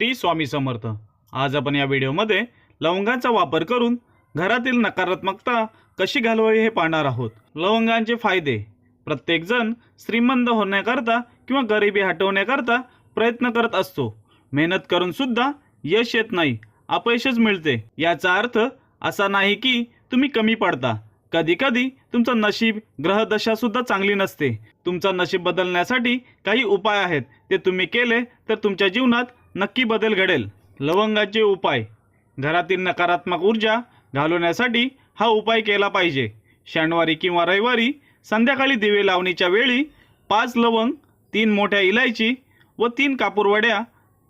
T Swami Samarth. आज आपण या व्हिडिओमध्ये लवंगाचा वापर करून घरातील नकारात्मकता कशी घालवावी हे पाहणार आहोत. लवंगांचे फायदे. प्रत्येकजण श्रीमंत होण्याकरता किंवा गरिबी हटवण्याकरता प्रयत्न करत असतो. मेहनत करून सुद्धा यश येत नाही अपयशच मिळते. याचा अर्थ असा नाही की तुम्ही कमी पडता. कधी कधी तुमचं नशीब ग्रहदशा सुद्धा चांगली नसते. तुमचं नशीब बदलण्यासाठी काही उपाय आहेत. ते तुम्ही केले तर तुमच्या जीवनात नक्की बदल घडेल. लवंगाचे उपाय. घरातील नकारात्मक ऊर्जा घालवण्यासाठी हा उपाय केला पाहिजे. शनिवारी किंवा रविवारी संध्याकाळी दिवे लावणीच्या वेळी पाच लवंग तीन मोठ्या इलायची व तीन कापूरवड्या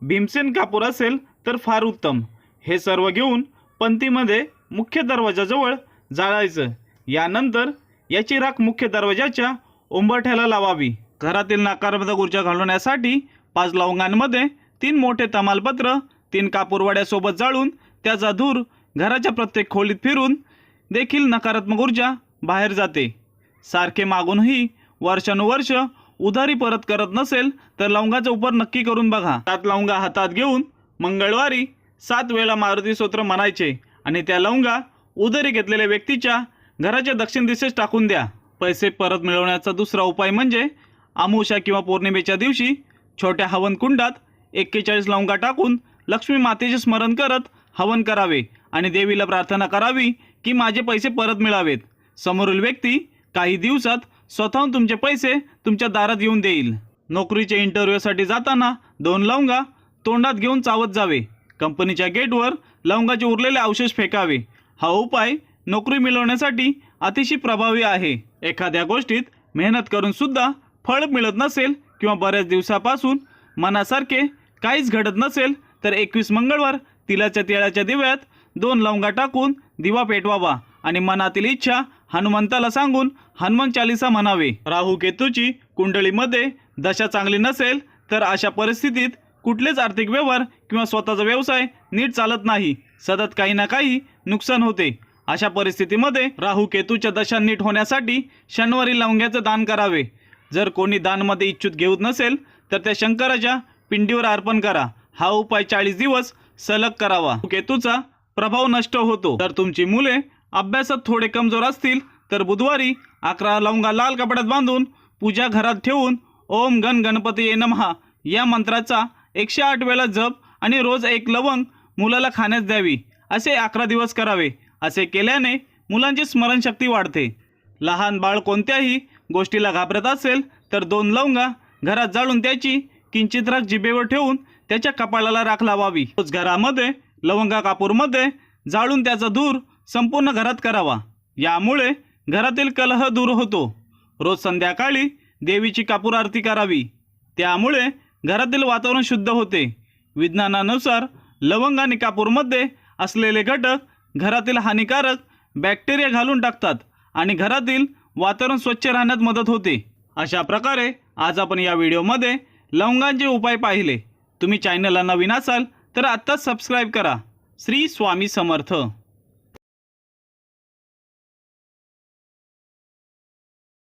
भीमसेन कापूर असेल तर फार उत्तम. हे सर्व घेऊन पंथीमध्ये मुख्य दरवाजाजवळ जाळायचं. यानंतर याची राख मुख्य दरवाजाच्या उंबरठ्याला लावावी. घरातील नकारात्मक ऊर्जा घालवण्यासाठी पाच लवंगांमध्ये तीन मोठे तमालपत्र तीन कापूरवाड्यासोबत जाळून त्याचा धूर घराच्या प्रत्येक खोलीत फिरून देखील नकारात्मक ऊर्जा बाहेर जाते. सारखे मागूनही वर्षानुवर्ष उधारी परत करत नसेल तर लवंगाचा उपर नक्की करून बघा. सात लवंगा हातात घेऊन मंगळवारी सात वेळा मारुती स्तोत्र म्हणायचे आणि त्या लवंगा उधारी घेतलेल्या व्यक्तीच्या घराच्या दक्षिण दिशेस टाकून द्या. पैसे परत मिळवण्याचा दुसरा उपाय म्हणजे आमुषा किंवा पौर्णिमेच्या दिवशी छोट्या हवनकुंडात एक्केचाळीस लवंगा टाकून लक्ष्मी मातेचे स्मरण करत हवन करावे आणि देवीला प्रार्थना करावी की माझे पैसे परत मिळावेत. समोरील व्यक्ती काही दिवसात स्वतःहून तुमचे पैसे तुमच्या दारात येऊन देईल. नोकरीच्या इंटरव्ह्यूसाठी जाताना दोन लवंगा तोंडात घेऊन चावत जावे. कंपनीच्या गेटवर लवंगाचे उरलेले अवशेष फेकावे. हा उपाय नोकरी मिळवण्यासाठी अतिशय प्रभावी आहे. एखाद्या गोष्टीत मेहनत करून सुद्धा फळ मिळत नसेल किंवा बऱ्याच दिवसापासून मनासारखे काहीच घडत नसेल तर एकवीस मंगळवार तिलाच्या तिळाच्या दिव्यात दोन लवंगा टाकून दिवा पेटवावा आणि मनातील इच्छा हनुमंताला सांगून हनुमान चालिसा म्हणावे. राहू केतूची कुंडलीमध्ये दशा चांगली नसेल तर अशा परिस्थितीत कुठलेच आर्थिक व्यवहार किंवा स्वतःचा व्यवसाय नीट चालत नाही. सतत काही ना काही नुकसान होते. अशा परिस्थितीमध्ये राहू केतूच्या दशा नीट होण्यासाठी शनिवारी लवंग्याचं दान करावे. जर कोणी दानमध्ये इच्छुक घेऊत नसेल तर त्या शंकराच्या पिंडीवर अर्पण करा. हा उपाय चाळीस दिवस सलग करावा. केतूचा प्रभाव नष्ट होतो. तर तुमची मुले अभ्यासात थोडे कमजोर असतील तर बुधवारी अकरा लवंगा लाल कपड्यात बांधून पूजा घरात ठेवून ओम गण गणपती ये नमहा या मंत्राचा एकशे आठ वेळा जप आणि रोज एक लवंग मुलाला खाण्यास द्यावी. असे अकरा दिवस करावे. असे केल्याने मुलांची स्मरणशक्ती वाढते. लहान बाळ कोणत्याही गोष्टीला घाबरत असेल तर दोन लवंगा घरात जाळून त्याची किंचित राख जिभेवर ठेवून त्याच्या कपाळाला राख लावावी. रोज घरामध्ये लवंगा कापूरमध्ये जाळून त्याचा धूर संपूर्ण घरात करावा. यामुळे घरातील कलह दूर होतो. रोज संध्याकाळी देवीची कापूर आरती करावी. त्यामुळे घरातील वातावरण शुद्ध होते. विज्ञानानुसार लवंग आणि कापूरमध्ये असलेले घटक घरातील हानिकारक बॅक्टेरिया घालून टाकतात आणि घरातील वातावरण स्वच्छ राहण्यात मदत होते. अशा प्रकारे आज आपण या व्हिडिओमध्ये लवंगांचे उपाय पाहिले. तुम्ही चॅनलला नवीन असाल तर आत्ताच सबस्क्राईब करा. श्री स्वामी समर्थ.